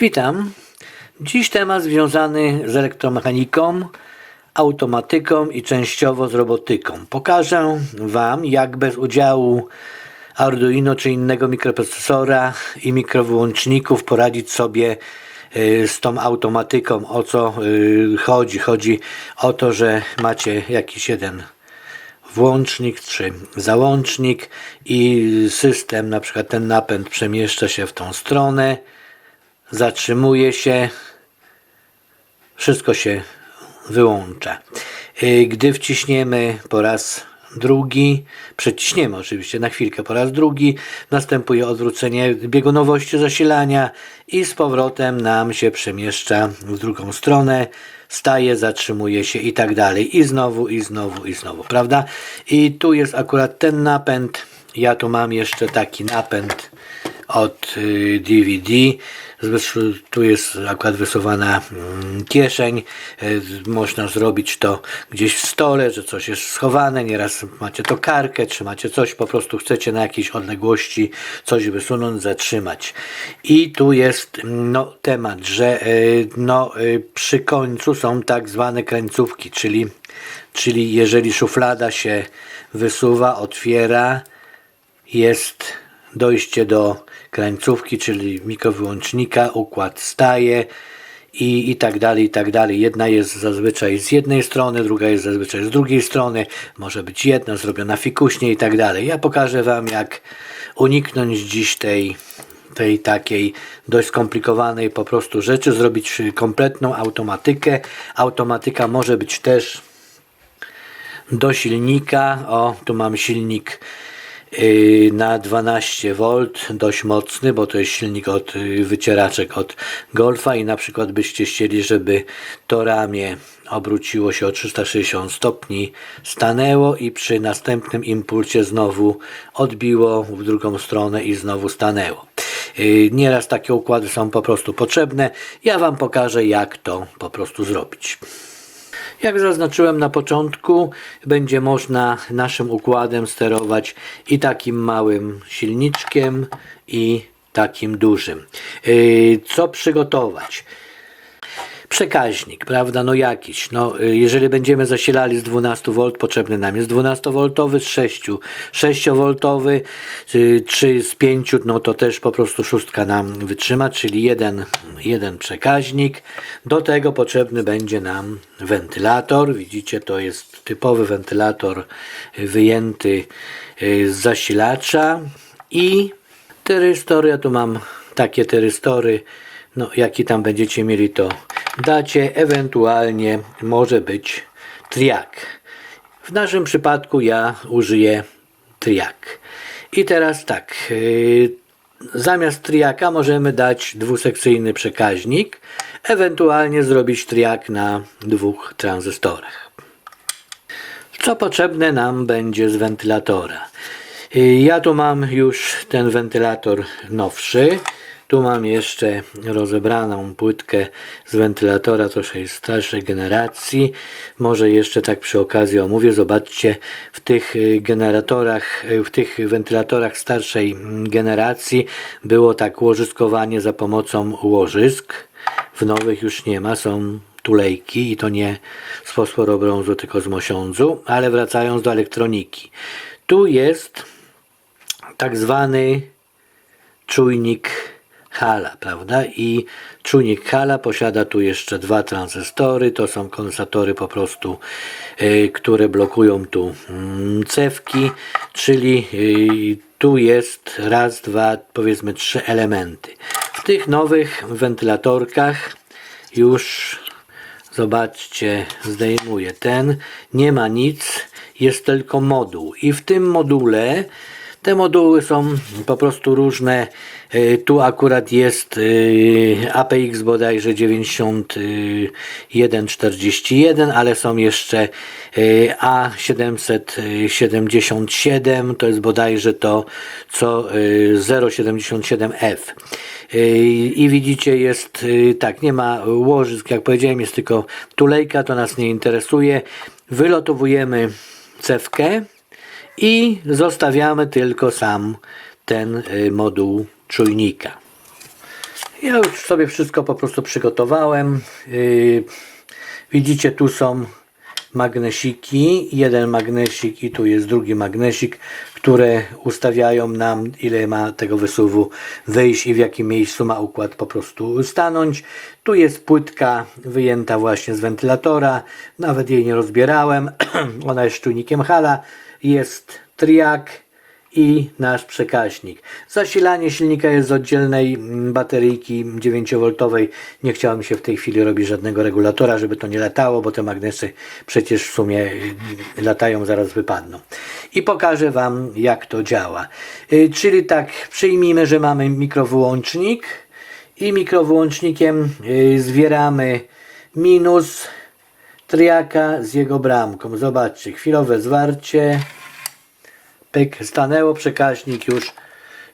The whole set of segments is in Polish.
Witam. Dziś temat związany z elektromechaniką, automatyką i częściowo z robotyką. Pokażę Wam, jak bez udziału Arduino czy innego mikroprocesora i mikrowyłączników poradzić sobie y, z tą automatyką. O co y, chodzi? Chodzi o to, że macie jakiś jeden włącznik czy załącznik i system, na przykład ten napęd przemieszcza się w tą stronę, zatrzymuje się, wszystko się wyłącza. Y, Gdy wciśniemy po raz drugi, przeciśniemy oczywiście na chwilkę po raz drugi, następuje odwrócenie biegunowości zasilania i z powrotem nam się przemieszcza w drugą stronę, staje, zatrzymuje się i tak dalej. I znowu, i znowu, i znowu, prawda? I tu jest akurat ten napęd. Ja tu mam jeszcze taki napęd od y, DVD. Zresztą Tu jest akurat wysuwana mm, kieszeń. Y, Można zrobić to gdzieś w stole, że coś jest schowane. Nieraz macie to karkę, czy macie coś, po prostu chcecie na jakiejś odległości coś wysunąć, zatrzymać. I tu jest no, temat, że y, no, y, przy końcu są tak zwane krańcówki, czyli, czyli jeżeli szuflada się wysuwa, otwiera, jest dojście do krańcówki, czyli mikrowyłącznika, układ staje i, i tak dalej, i tak dalej. Jedna jest zazwyczaj z jednej strony, druga jest zazwyczaj z drugiej strony, może być jedna zrobiona fikuśnie i tak dalej. Ja pokażę Wam, jak uniknąć dziś tej, tej takiej dość skomplikowanej po prostu rzeczy, zrobić kompletną automatykę. Automatyka może być też do silnika. O, tu mam silnik na 12 V, dość mocny, bo to jest silnik od yy, wycieraczek od Golfa i na przykład byście chcieli, żeby to ramię obróciło się o 360 stopni, stanęło i przy następnym impulsie znowu odbiło w drugą stronę i znowu stanęło. Yy, Nieraz takie układy są po prostu potrzebne. Ja Wam pokażę, jak to po prostu zrobić. Jak zaznaczyłem na początku, będzie można naszym układem sterować i takim małym silniczkiem, i takim dużym. Yy, Co przygotować? Przekaźnik, prawda? No jakiś. No, y, jeżeli będziemy zasilali z 12 V, potrzebny nam jest 12 V, z 6, 6 V, y, czy z 5, no to też po prostu szóstka nam wytrzyma, czyli jeden, jeden przekaźnik. Do tego potrzebny będzie nam wentylator. Widzicie, to jest typowy wentylator wyjęty y, z zasilacza i Tyrystor, ja tu mam takie tyrystory, no jaki tam będziecie mieli to dacie, ewentualnie może być triak. W naszym przypadku ja użyję triak. I teraz tak, yy, zamiast triaka możemy dać dwusekcyjny przekaźnik, ewentualnie zrobić triak na dwóch tranzystorach. Co potrzebne nam będzie z wentylatora? Y, Ja tu mam już ten wentylator nowszy. Tu mam jeszcze rozebraną płytkę z wentylatora troszkę starszej generacji. Może jeszcze tak przy okazji omówię. Zobaczcie, w tych y, generatorach, y, w tych wentylatorach starszej generacji było tak łożyskowanie za pomocą łożysk. W nowych już nie ma, są tulejki i to nie z fosforobrązu, tylko z mosiądzu, ale wracając do elektroniki. Tu jest tak zwany czujnik Hala, prawda? I czujnik Hala posiada tu jeszcze dwa tranzystory. To są kondensatory po prostu, y, które blokują tu mm, cewki, czyli y, tu jest raz, dwa, powiedzmy trzy elementy. W tych nowych wentylatorkach już Zobaczcie, zdejmuję ten. Nie ma nic, jest tylko moduł. I w tym module te moduły są po prostu różne. Y, Tu akurat jest y, APX bodajże 9141, ale są jeszcze y, A777, to jest bodajże to co y, 077F. Y, I widzicie, jest tak, nie ma łożysk, jak powiedziałem, jest tylko tulejka, to nas nie interesuje. Wylotowujemy cewkę i zostawiamy tylko sam ten y, moduł czujnika. Ja już sobie wszystko po prostu przygotowałem. Yy, widzicie, tu są magnesiki. Jeden magnesik i tu jest drugi magnesik, które ustawiają nam, ile ma tego wysuwu wyjść i w jakim miejscu ma układ po prostu stanąć. Tu jest płytka wyjęta właśnie z wentylatora. Nawet jej nie rozbierałem. Ona jest czujnikiem hala. Jest triak i nasz przekaźnik. Zasilanie silnika jest z oddzielnej bateryjki 9V. Nie chciałem się w tej chwili robić żadnego regulatora, żeby to nie latało, bo te magnesy przecież w sumie latają, zaraz wypadną. I pokażę Wam, jak to działa. Y, Czyli tak, przyjmijmy, że mamy mikrowyłącznik i mikrowyłącznikiem y, zwieramy minus triaka z jego bramką. Zobaczcie, chwilowe zwarcie. Pyk, stanęło, przekaźnik już,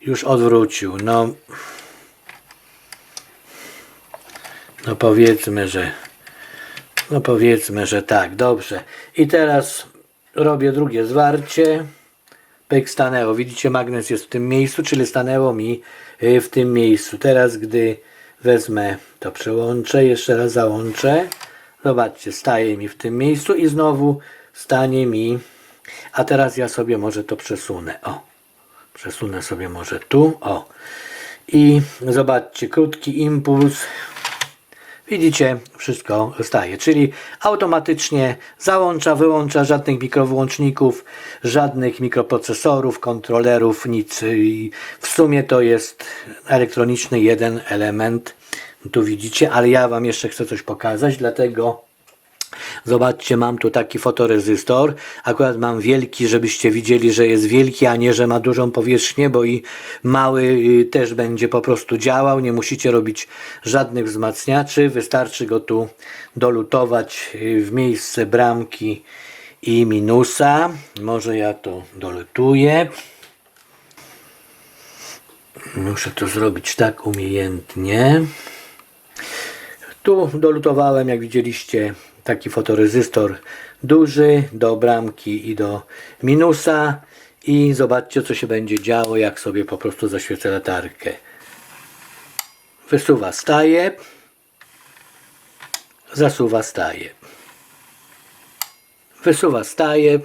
już odwrócił. No, no powiedzmy, że no powiedzmy, że tak, dobrze. I teraz robię drugie zwarcie. Pyk, stanęło. Widzicie, magnes jest w tym miejscu, czyli stanęło mi y, w tym miejscu. Teraz, gdy wezmę to przełączę, jeszcze raz załączę. Zobaczcie, staje mi w tym miejscu i znowu stanie mi a teraz ja sobie może to przesunę. O, przesunę sobie może tu. O. I zobaczcie, krótki impuls. Widzicie, wszystko staje, czyli automatycznie załącza, wyłącza żadnych mikrowyłączników, żadnych mikroprocesorów, kontrolerów, nic. W sumie to jest elektroniczny jeden element. Tu widzicie, ale ja Wam jeszcze chcę coś pokazać, dlatego Zobaczcie, mam tu taki fotorezystor. Akurat mam wielki, żebyście widzieli, że jest wielki, a nie, że ma dużą powierzchnię, bo i mały y, też będzie po prostu działał. Nie musicie robić żadnych wzmacniaczy. Wystarczy go tu dolutować y, w miejsce bramki i minusa. Może ja to dolutuję. Muszę to zrobić tak umiejętnie. Tu dolutowałem, jak widzieliście, taki fotorezystor duży do bramki i do minusa. I zobaczcie co się będzie działo jak sobie po prostu zaświecę latarkę. Wysuwa staje. Zasuwa staje. Wysuwa staje.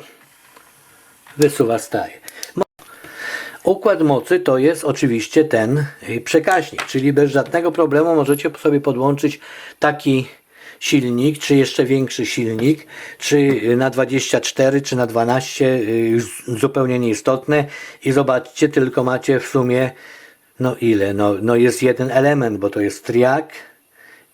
Wysuwa staje Układ mocy to jest oczywiście ten y, przekaźnik, czyli bez żadnego problemu możecie sobie podłączyć taki silnik, czy jeszcze większy silnik, czy na 24, czy na 12, y, zupełnie nieistotne. I zobaczcie, tylko macie w sumie, no ile? No, no jest jeden element, bo to jest triak,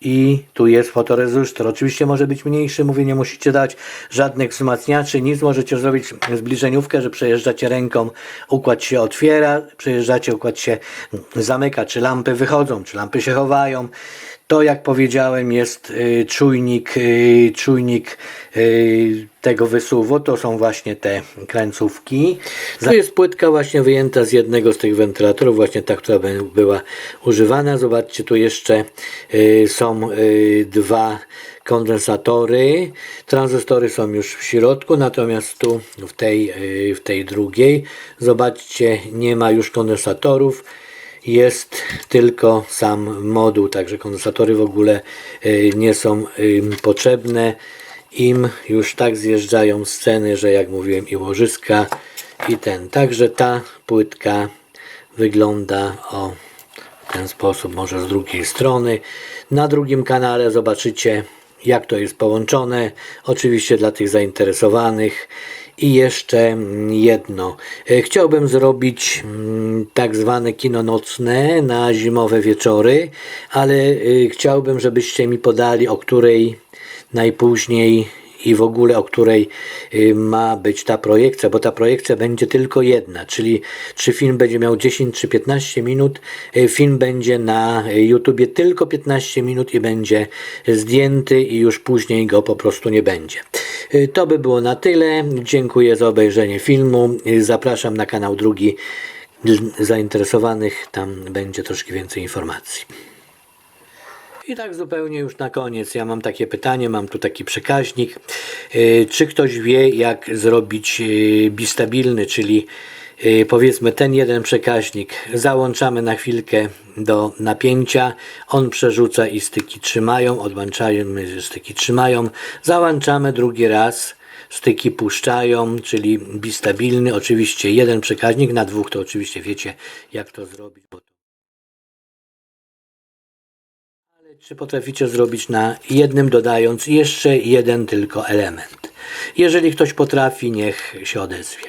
i tu jest fotorezystor. Oczywiście może być mniejszy, mówię, nie musicie dać żadnych wzmacniaczy, nic. Możecie zrobić zbliżeniówkę, że przejeżdżacie ręką, układ się otwiera, przejeżdżacie, układ się zamyka, czy lampy wychodzą, czy lampy się chowają. To, jak powiedziałem, jest y, czujnik, y, czujnik y, tego wysuwu. To są właśnie te kręcówki. Tu jest płytka właśnie wyjęta z jednego z tych wentylatorów, właśnie ta, która była używana. Zobaczcie, tu jeszcze są dwa kondensatory. Tranzystory są już w środku, natomiast tu w tej, w tej drugiej, zobaczcie, nie ma już kondensatorów jest tylko sam moduł, także kondensatory w ogóle y, nie są potrzebne. Im już tak zjeżdżają sceny, że jak mówiłem i łożyska i ten. Także ta płytka wygląda o ten sposób, może z drugiej strony. Na drugim kanale zobaczycie jak to jest połączone. Oczywiście dla tych zainteresowanych i jeszcze jedno. E, chciałbym zrobić mm, tak zwane kino nocne na zimowe wieczory, ale e, chciałbym, żebyście mi podali, o której najpóźniej i w ogóle o której y, ma być ta projekcja, bo ta projekcja będzie tylko jedna, czyli czy film będzie miał 10 czy 15 minut, y, film będzie na YouTubie tylko 15 minut i będzie zdjęty i już później go po prostu nie będzie. Y, to by było na tyle. Dziękuję za obejrzenie filmu. Zapraszam na kanał drugi zainteresowanych, tam będzie troszkę więcej informacji. I tak zupełnie już na koniec, ja mam takie pytanie, mam tu taki przekaźnik. Yy, Czy ktoś wie, jak zrobić yy, bistabilny, czyli yy, powiedzmy ten jeden przekaźnik? Załączamy na chwilkę do napięcia, on przerzuca i styki trzymają, odłączamy, styki trzymają, załączamy drugi raz, styki puszczają, czyli bistabilny, oczywiście jeden przekaźnik, na dwóch to oczywiście wiecie, jak to zrobić, Czy potraficie zrobić na jednym, dodając jeszcze jeden tylko element? Jeżeli ktoś potrafi, niech się odezwie.